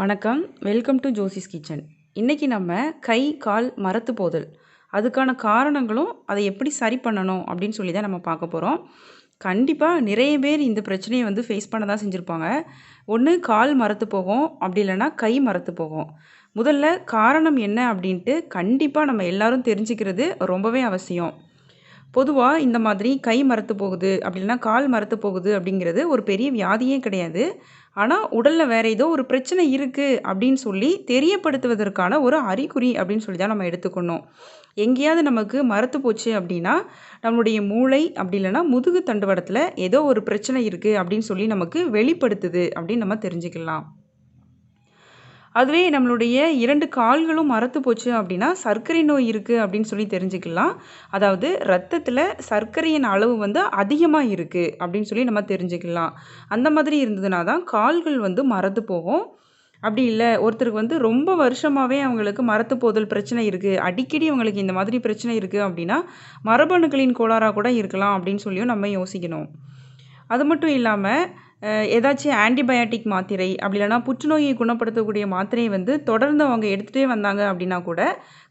வணக்கம். Welcome to Josie's kitchen இன்றைக்கி நம்ம கை கால் மரத்து போதல். அதுக்கான காரணங்களும் அதை எப்படி சரி பண்ணணும் அப்படின்னு சொல்லி தான் நம்ம பார்க்க போகிறோம் கண்டிப்பாக நிறைய பேர் இந்த பிரச்சனையை வந்து ஃபேஸ் பண்ண தான் செஞ்சுருப்பாங்க. ஒன்று கால் மரத்து போகும். அப்படி இல்லைன்னா கை மரத்து போகும். முதல்ல காரணம் என்ன அப்படின்ட்டு கண்டிப்பாக நம்ம எல்லாரும் தெரிஞ்சுக்கிறது ரொம்பவே அவசியம். பொதுவாக இந்த மாதிரி கை மரத்து போகுது அப்படின்னா கால் மரத்து போகுது அப்படிங்கிறது ஒரு பெரிய வியாதியே கிடையாது. ஆனால் உடலில் வேறு ஏதோ ஒரு பிரச்சனை இருக்குது அப்படின்னு சொல்லி தெரியப்படுத்துவதற்கான ஒரு அறிகுறி அப்படின்னு சொல்லி தான் நம்ம எடுத்துக்கணும். எங்கேயாவது நமக்கு மரத்து போச்சு அப்படின்னா நம்மளுடைய மூளை அப்படி இல்லைன்னா முதுகு தண்டுவடத்தில் ஏதோ ஒரு பிரச்சனை இருக்குது அப்படின்னு சொல்லி நமக்கு வெளிப்படுத்துது அப்படின்னு நம்ம தெரிஞ்சுக்கலாம். அதுவே நம்மளுடைய இரண்டு கால்களும் மரத்து போச்சு அப்படின்னா சர்க்கரை நோய் இருக்குது அப்படின்னு சொல்லி தெரிஞ்சுக்கலாம். அதாவது ரத்தத்தில் சர்க்கரையின் அளவு வந்து அதிகமாக இருக்குது அப்படின்னு சொல்லி நம்ம தெரிஞ்சுக்கலாம். அந்த மாதிரி இருந்ததுனா தான் கால்கள் வந்து மரத்து போகும். அப்படி இல்லை ஒருத்தருக்கு வந்து ரொம்ப வருஷமாகவே அவங்களுக்கு மரத்து போதல் பிரச்சனை இருக்குது அடிக்கடி அவங்களுக்கு இந்த மாதிரி பிரச்சனை இருக்குது அப்படின்னா மரபணுக்களின் கோளாறாக கூட இருக்கலாம் அப்படின்னு சொல்லியும் நம்ம யோசிக்கணும். அது மட்டும் இல்லாமல் ஏதாச்சும் ஆன்டிபயாட்டிக் மாத்திரை அப்படி இல்லைனா புற்றுநோயை குணப்படுத்தக்கூடிய மாத்திரையை வந்து தொடர்ந்து அவங்க எடுத்துகிட்டே வந்தாங்க அப்படின்னா கூட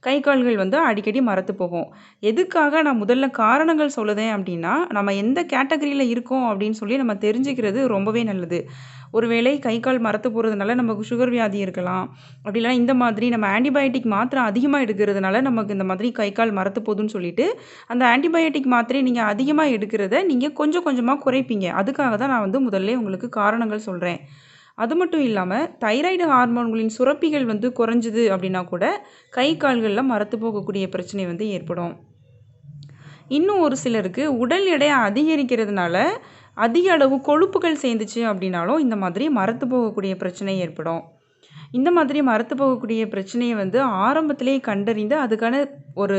கை கால்கள் வந்து அடிக்கடி மரத்து போகும். எதுக்காக நான் முதல்ல காரணங்கள் சொல்லுதேன் அப்படின்னா நம்ம எந்த கேட்டகரியில் இருக்கோம் அப்படின்னு சொல்லி நம்ம தெரிஞ்சுக்கிறது ரொம்பவே நல்லது. ஒருவேளை கை கால் மரத்து போகிறதுனால நமக்கு சுகர் வியாதி இருக்கலாம். அப்படி இல்லைனா இந்த மாதிரி நம்ம ஆன்டிபயோட்டிக் மாத்திரை அதிகமாக எடுக்கிறதுனால நமக்கு இந்த மாதிரி கை கால் மரத்து போகுதுன்னு சொல்லிட்டு அந்த ஆன்டிபயோட்டிக் மாத்திரை நீங்கள் அதிகமாக எடுக்கிறத நீங்கள் கொஞ்சம் கொஞ்சமாக குறைப்பீங்க. அதுக்காக தான் நான் வந்து முதல்ல உங்களுக்கு காரணங்கள் சொல்கிறேன் அது மட்டும் இல்லாமல் தைராய்டு ஹார்மோன்களின் சுரப்பிகள் வந்து குறைஞ்சிது அப்படின்னா கூட கை கால்களில் மரத்து போகக்கூடிய பிரச்சனை வந்து ஏற்படும். இன்னும் ஒரு சிலருக்கு உடல் எடை அதிகரிக்கிறதுனால அதிக அளவு கொழுப்புகள் சேர்ந்துச்சு அப்படின்னாலும் இந்த மாதிரி மரத்து போகக்கூடிய பிரச்சனை ஏற்படும். இந்த மாதிரி மரத்து போகக்கூடிய பிரச்சனையை வந்து ஆரம்பத்திலேயே கண்டறிந்து அதுக்கான ஒரு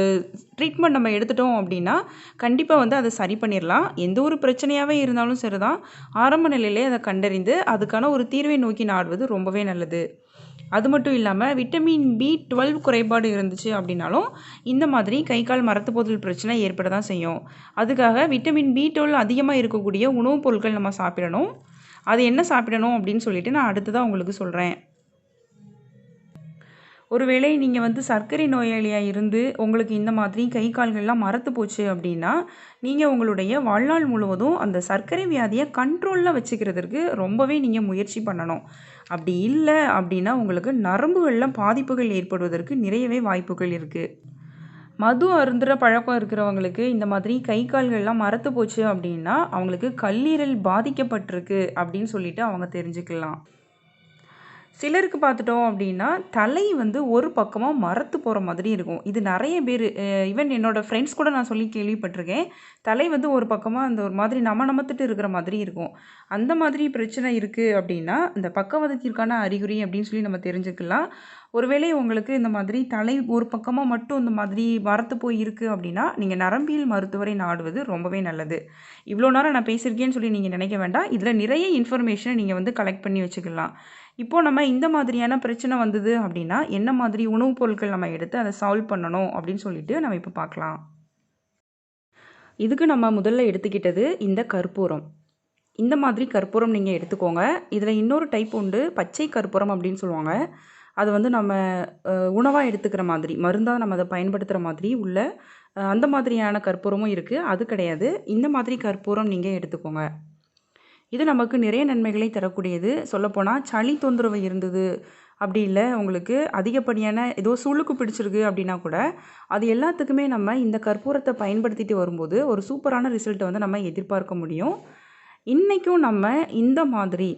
ட்ரீட்மெண்ட் நம்ம எடுத்துட்டோம் அப்படின்னா கண்டிப்பாக வந்து அதை சரி பண்ணிடலாம் எந்த ஒரு பிரச்சனையாகவே இருந்தாலும் சரி தான் ஆரம்ப நிலையிலே அதை கண்டறிந்து அதுக்கான ஒரு தீர்வை நோக்கி நாடுவது ரொம்பவே நல்லது. அது மட்டும் இல்லாமல் விட்டமின் பி டுவெல் குறைபாடு இருந்துச்சு அப்படின்னாலும் இந்த மாதிரி கை கால் மரத்து போதல் பிரச்சனை ஏற்பட தான் செய்யும். அதுக்காக விட்டமின் பி டுவெல் அதிகமாக இருக்கக்கூடிய உணவுப் பொருட்கள் நம்ம சாப்பிடணும். அது என்ன சாப்பிடணும் அப்படின்னு சொல்லிட்டு நான் அடுத்ததாக உங்களுக்கு சொல்கிறேன் ஒருவேளை நீங்கள் வந்து சர்க்கரை நோயாளியாக இருந்து உங்களுக்கு இந்த மாதிரி கை கால்கள்லாம் மரத்து போச்சு அப்படின்னா நீங்கள் உங்களுடைய வாழ்நாள் முழுவதும் அந்த சர்க்கரை வியாதியை கண்ட்ரோலில் வச்சுக்கிறதுக்கு ரொம்பவே நீங்கள் முயற்சி பண்ணணும். அப்படி இல்லை அப்படின்னா உங்களுக்கு நரம்புகளில் பாதிப்புகள் ஏற்படுவதற்கு நிறையவே வாய்ப்புகள் இருக்குது மது அருந்துற பழக்கம் இருக்கிறவங்களுக்கு இந்த மாதிரி கை கால்கள்லாம் மரத்து போச்சு அப்படின்னா அவங்களுக்கு கல்லீரல் பாதிக்கப்பட்டிருக்கு அப்படின்னு சொல்லிட்டு அவங்க தெரிஞ்சுக்கலாம். சிலருக்கு பார்த்துட்டோம் அப்படின்னா தலை வந்து ஒரு பக்கமாக மரத்து போகிற மாதிரி இருக்கும். இது நிறைய பேர் ஈவன் என்னோடய ஃப்ரெண்ட்ஸ் கூட நான் சொல்லி கேள்விப்பட்டிருக்கேன். தலை வந்து ஒரு பக்கமாக அந்த ஒரு மாதிரி நம்ம நமத்துட்டு இருக்கிற மாதிரி இருக்கும். அந்த மாதிரி பிரச்சனை இருக்குது அப்படின்னா இந்த பக்கவதத்திற்கான அறிகுறி அப்படின்னு சொல்லி நம்ம தெரிஞ்சுக்கலாம். ஒருவேளை உங்களுக்கு இந்த மாதிரி தலை ஒரு பக்கமாக மட்டும் இந்த மாதிரி வரத்து போய் இருக்குது அப்படின்னா நீங்கள் நரம்பியல் மருத்துவரை நாடுவது ரொம்பவே நல்லது. இவ்வளோ நேரம் நான் பேசியிருக்கேன்னு சொல்லி நீங்கள் நினைக்க வேண்டாம். இதில் நிறைய இன்ஃபர்மேஷனை நீங்கள் வந்து கலெக்ட் பண்ணி வச்சுக்கலாம். இப்போது நம்ம இந்த மாதிரியான பிரச்சனை வந்தது அப்படின்னா என்ன மாதிரி உணவுப் பொருட்கள் நம்ம எடுத்து அதை சால்வ் பண்ணணும் அப்படின்னு சொல்லிட்டு நம்ம இப்போ பார்க்கலாம். இதுக்கு நம்ம முதல்ல எடுத்துக்கிட்டது இந்த கற்பூரம். இந்த மாதிரி கற்பூரம் நீங்கள் எடுத்துக்கோங்க. இதில் இன்னொரு டைப் உண்டு பச்சை கற்பூரம் அப்படின்னு சொல்லுவாங்க. அது வந்து நம்ம உணவாக எடுத்துக்கிற மாதிரி மருந்தாக நம்ம அதை பயன்படுத்துகிற மாதிரி உள்ள அந்த மாதிரியான கற்பூரமும் இருக்குது அது கிடையாது. இந்த மாதிரி கற்பூரம் நீங்கள் எடுத்துக்கோங்க. இது நமக்கு நிறைய நன்மைகளை தரக்கூடியது. சொல்லப்போனால் சளி தொந்தரவு இருந்தது அப்படி இல்லை உங்களுக்கு அதிகப்படியான ஏதோ சுளுக்கு பிடிச்சிருக்கு அப்படின்னா கூட அது எல்லாத்துக்குமே நம்ம இந்த கற்பூரத்தை பயன்படுத்திட்டு வரும்போது ஒரு சூப்பரான ரிசல்ட்டை வந்து நம்ம எதிர்பார்க்க முடியும். இன்றைக்கும் நம்ம இந்த மாதிரி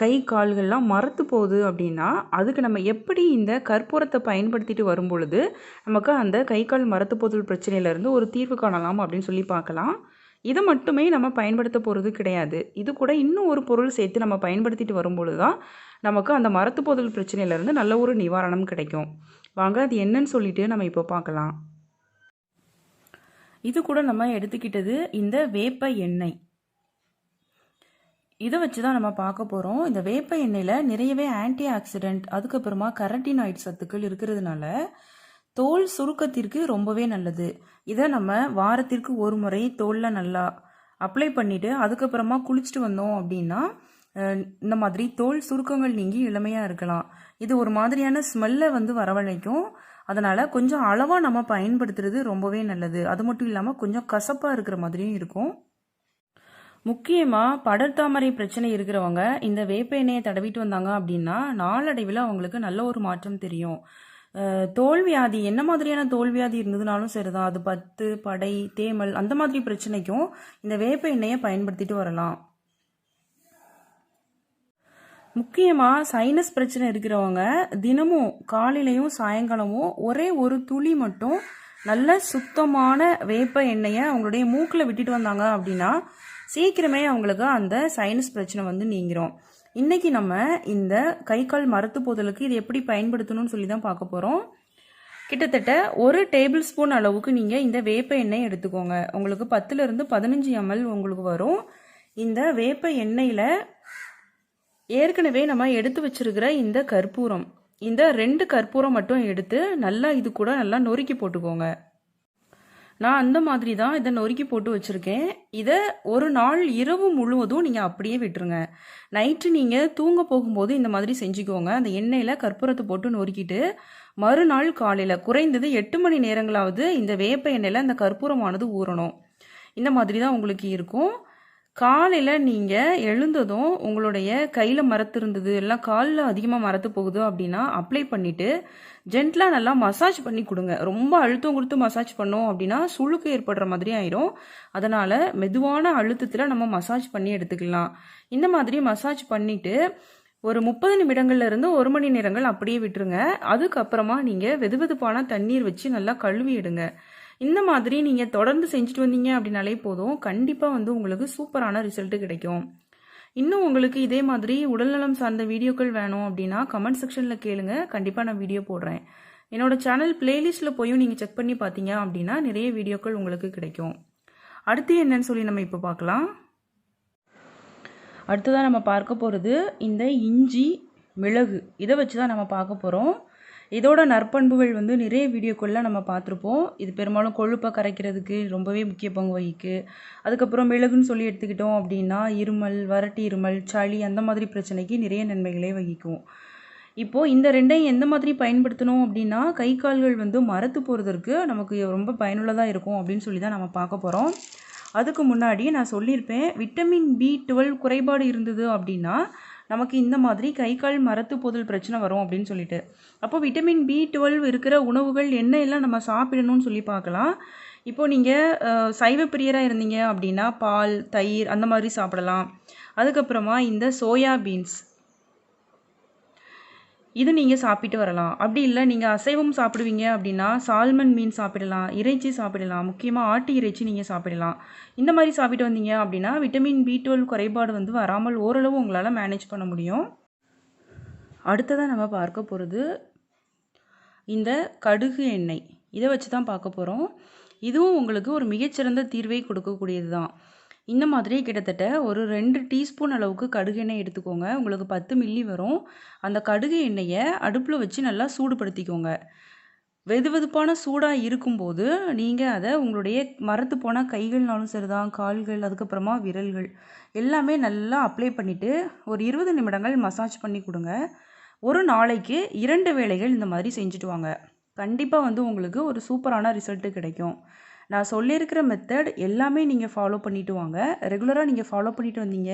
கை கால்கள்லாம் மரத்து போகுது அப்படின்னா அதுக்கு நம்ம எப்படி இந்த கற்பூரத்தை பயன்படுத்திட்டு வரும் பொழுது நமக்கு அந்த கை கால் மரத்து போதல் பிரச்சனையிலேருந்து ஒரு தீர்வு காணலாம் அப்படின்னு சொல்லி பார்க்கலாம். இதை மட்டுமே நம்ம பயன்படுத்த போகிறது கிடையாது. இது கூட இன்னும் ஒரு பொருள் சேர்த்து நம்ம பயன்படுத்திட்டு வரும்பொழுது தான் நமக்கு அந்த மரத்து போதல் பிரச்சனையிலேருந்து நல்ல ஒரு நிவாரணம் கிடைக்கும். வாங்க அது என்னன்னு சொல்லிட்டு நம்ம இப்போ பார்க்கலாம். இது கூட நம்ம எடுத்துக்கிட்டது இந்த வேப்ப எண்ணெய். இதை வச்சு தான் நம்ம பார்க்க போகிறோம் இந்த வேப்ப எண்ணெயில் நிறையவே ஆன்டி ஆக்சிடென்ட் அதுக்கப்புறமா கரட்டினாய்ட் சத்துக்கள் இருக்கிறதுனால தோல் சுருக்கத்திற்கு ரொம்பவே நல்லது. இதை நம்ம வாரத்திற்கு ஒரு முறை தோலில் நல்லா அப்ளை பண்ணிவிட்டு அதுக்கப்புறமா குளிச்சுட்டு வந்தோம் அப்படின்னா இந்த மாதிரி தோல் சுருக்கங்கள் நீங்கி இளமையாக இருக்கலாம். இது ஒரு மாதிரியான ஸ்மெல்லை வந்து வரவழைக்கும். அதனால் கொஞ்சம் அளவாக நம்ம பயன்படுத்துறது ரொம்பவே நல்லது. அது மட்டும் இல்லாமல் கொஞ்சம் கசப்பாக இருக்கிற மாதிரியும் இருக்கும். முக்கியமாக படர்தாமரை பிரச்சனை இருக்கிறவங்க இந்த வேப்ப எண்ணெயை தடவிட்டு வந்தாங்க அப்படின்னா நாளடைவில் அவங்களுக்கு நல்ல ஒரு மாற்றம் தெரியும். தோல்வியாதி என்ன மாதிரியான தோல்வியாதி இருந்ததுனாலும் சரிதான். அது பத்து படை தேமல் அந்த மாதிரி பிரச்சனைக்கும் இந்த வேப்ப எண்ணெயை பயன்படுத்திட்டு வரலாம். முக்கியமாக சைனஸ் பிரச்சனை இருக்கிறவங்க தினமும் காலையிலையும் சாயங்காலமும் ஒரே ஒரு துளி மட்டும் நல்ல சுத்தமான வேப்ப எண்ணெயை அவங்களுடைய மூக்கில் விட்டுட்டு வந்தாங்க அப்படின்னா சீக்கிரமே அவங்களுக்கு அந்த சைனஸ் பிரச்சனை வந்து நீங்கிரும். இன்னைக்கு நம்ம இந்த கை கால் மரத்து போதலுக்கு இது எப்படி பயன்படுத்தணும்னு சொல்லி தான் பார்க்க போகிறோம் கிட்டத்தட்ட ஒரு டேபிள் ஸ்பூன் அளவுக்கு நீங்கள் இந்த வேப்ப எண்ணெய் எடுத்துக்கோங்க. உங்களுக்கு பத்துலேருந்து பதினஞ்சு எம்எல் உங்களுக்கு வரும். இந்த வேப்ப எண்ணெயில் ஏற்கனவே நம்ம எடுத்து வச்சிருக்கிற இந்த கற்பூரம். இந்த ரெண்டு கற்பூரம் மட்டும் எடுத்து நல்லா இது கூட நல்லா நொறுக்கி போட்டுக்கோங்க. நான் அந்த மாதிரி தான் இதை நொறுக்கி போட்டு வச்சுருக்கேன். இதை ஒரு நாள் இரவு முழுவதும் நீங்கள் அப்படியே விட்டுருங்க. நைட்டு நீங்கள் தூங்க போகும்போது இந்த மாதிரி செஞ்சுக்கோங்க. அந்த எண்ணெயில் கற்பூரத்தை போட்டு நொறுக்கிட்டு மறுநாள் காலையில் குறைந்தது எட்டு மணி நேரங்களாவது இந்த வேப்ப எண்ணெயில் அந்த கற்பூரமானது ஊறணும். இந்த மாதிரி தான் உங்களுக்கு இருக்கும். காலையில் நீங்கள் எழுந்ததும் உங்களுடைய கையில் மரத்து இருந்தது எல்லாம் காலில் அதிகமாக மரத்து போகுது அப்படின்னா அப்ளை பண்ணிவிட்டு ஜென்டலாக நல்லா மசாஜ் பண்ணி கொடுங்க. ரொம்ப அழுத்தம் கொடுத்து மசாஜ் பண்ணோம் அப்படின்னா சுளுக்கு ஏற்படுற மாதிரி ஆயிரும். அதனால் மெதுவான அழுத்தத்தில் நம்ம மசாஜ் பண்ணி எடுத்துக்கலாம். இந்த மாதிரி மசாஜ் பண்ணிவிட்டு ஒரு முப்பது நிமிடங்கள்ல இருந்து ஒரு மணி நேரங்கள் அப்படியே விட்டுருங்க. அதுக்கப்புறமா நீங்கள் வெதுவெதுப்பான தண்ணீர் வச்சு நல்லா கழுவி எடுங்க. இந்த மாதிரி நீங்கள் தொடர்ந்து செஞ்சுட்டு வந்தீங்க அப்படின்னாலே போதும். கண்டிப்பாக வந்து உங்களுக்கு சூப்பரான ரிசல்ட்டு கிடைக்கும். இன்னும் உங்களுக்கு இதே மாதிரி உடல்நலம் சார்ந்த வீடியோக்கள் வேணும் அப்படின்னா கமெண்ட் செக்ஷனில் கேளுங்க. கண்டிப்பாக நான் வீடியோ போடுறேன். என்னோட சேனல் பிளேலிஸ்ட்டில் போயும் நீங்கள் செக் பண்ணி பார்த்தீங்க அப்படின்னா நிறைய வீடியோக்கள் உங்களுக்கு கிடைக்கும். அடுத்து என்னன்னு சொல்லி நம்ம இப்போ பார்க்கலாம். அடுத்ததாக நம்ம பார்க்க போகிறது இந்த இஞ்சி மிளகு. இதை வச்சு தான் நம்ம பார்க்க போகிறோம் இதோட நற்பண்புகள் வந்து நிறைய வீடியோக்களில் நம்ம பார்த்துருப்போம். இது பெரும்பாலும் கொழுப்பை கரைக்கிறதுக்கு ரொம்பவே முக்கிய பங்கு வகிக்கு. அதுக்கப்புறம் மிளகுன்னு சொல்லி எடுத்துக்கிட்டோம் அப்படின்னா இருமல் வறட்டு இருமல் சளி அந்த மாதிரி பிரச்சனைக்கு நிறைய நன்மைகளே வகிக்கும். இப்போது இந்த ரெண்டையும் எந்த மாதிரி பயன்படுத்தணும் அப்படின்னா கை கால்கள் வந்து மரத்து போகிறதற்கு நமக்கு ரொம்ப பயனுள்ளதாக இருக்கும் அப்படின்னு சொல்லி தான் நம்ம பார்க்க போகிறோம் அதுக்கு முன்னாடி நான் சொல்லியிருப்பேன் விட்டமின் பி டுவெல் குறைபாடு இருந்தது அப்படின்னா நமக்கு இந்த மாதிரி கை கால் மரத்து போதல் பிரச்சனை வரும் அப்படின்னு சொல்லிட்டு. அப்போ விட்டமின் பி டுவெல் இருக்கிற உணவுகள் என்ன எல்லாம் நம்ம சாப்பிடணும்னு சொல்லி பார்க்கலாம். இப்போ நீங்கள் சைவ பிரியராக இருந்தீங்க அப்படின்னா பால் தயிர் அந்த மாதிரி சாப்பிடலாம். அதுக்கப்புறமா இந்த சோயா பீன்ஸ் இது நீங்கள் சாப்பிட்டு வரலாம். அப்படி இல்லை நீங்கள் அசைவம் சாப்பிடுவீங்க அப்படின்னா சால்மன் மீன் சாப்பிடலாம் இறைச்சி சாப்பிடலாம் முக்கியமாக ஆட்டு இறைச்சி நீங்கள் சாப்பிடலாம். இந்த மாதிரி சாப்பிட்டு வந்தீங்க அப்படின்னா விட்டமின் பி டுவெல் குறைபாடு வந்து வராமல் ஓரளவு உங்களால் மேனேஜ் பண்ண முடியும். அடுத்ததாக நம்ம பார்க்க போகிறது இந்த கடுகு எண்ணெய். இதை வச்சு தான் பார்க்க போகிறோம் இதுவும் உங்களுக்கு ஒரு மிகச்சிறந்த தீர்வை கொடுக்கக்கூடியது தான் இந்த மாதிரி கிட்டத்தட்ட ஒரு ரெண்டு டீஸ்பூன் அளவுக்கு கடுகு எண்ணெய் எடுத்துக்கோங்க. உங்களுக்கு பத்து மில்லி வரும். அந்த கடுகு எண்ணெயை அடுப்பில் வச்சு நல்லா சூடுபடுத்திக்கோங்க. வெது வெதுப்பான சூடாக இருக்கும்போது நீங்கள் அதை உங்களுடைய மரத்து போன கைகள்னாலும் சரிதான் கால்கள் அதுக்கப்புறமா விரல்கள் எல்லாமே நல்லா அப்ளை பண்ணிவிட்டு ஒரு இருபது நிமிடங்கள் மசாஜ் பண்ணி கொடுங்க. ஒரு நாளைக்கு இரண்டு வேளைகள் இந்த மாதிரி செஞ்சுட்டு வாங்க. கண்டிப்பாக வந்து உங்களுக்கு ஒரு சூப்பரான ரிசல்ட்டு கிடைக்கும். நான் சொல்லியிருக்கிற மெத்தட் எல்லாமே நீங்கள் ஃபாலோ பண்ணிட்டு வாங்க. ரெகுலராக நீங்கள் ஃபாலோ பண்ணிட்டு வந்தீங்க.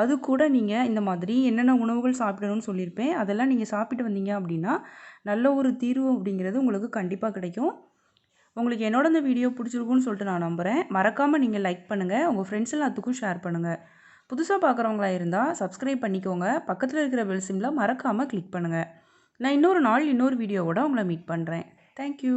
அது கூட நீங்கள் இந்த மாதிரி என்னென்ன உணவுகள் சாப்பிடணும்னு சொல்லியிருப்பேன். அதெல்லாம் நீங்கள் சாப்பிட்டு வந்தீங்க அப்படின்னா நல்ல ஒரு தீர்வு அப்படிங்கிறது உங்களுக்கு கண்டிப்பாக கிடைக்கும். உங்களுக்கு என்னோட இந்த வீடியோ பிடிச்சிருக்குன்னு சொல்லிட்டு நான் நம்புகிறேன் மறக்காமல் நீங்கள் லைக் பண்ணுங்கள் உங்கள் ஃப்ரெண்ட்ஸ் எல்லாத்துக்கும் ஷேர் பண்ணுங்கள் புதுசாக பார்க்குறவங்களா இருந்தால் சப்ஸ்கிரைப் பண்ணிக்கோங்க. பக்கத்தில் இருக்கிற பெல் சிம்மில் மறக்காமல் கிளிக் பண்ணுங்கள் நான் இன்னொரு நாள் இன்னொரு வீடியோவோட உங்களை மீட் பண்ணுறேன் தேங்க்யூ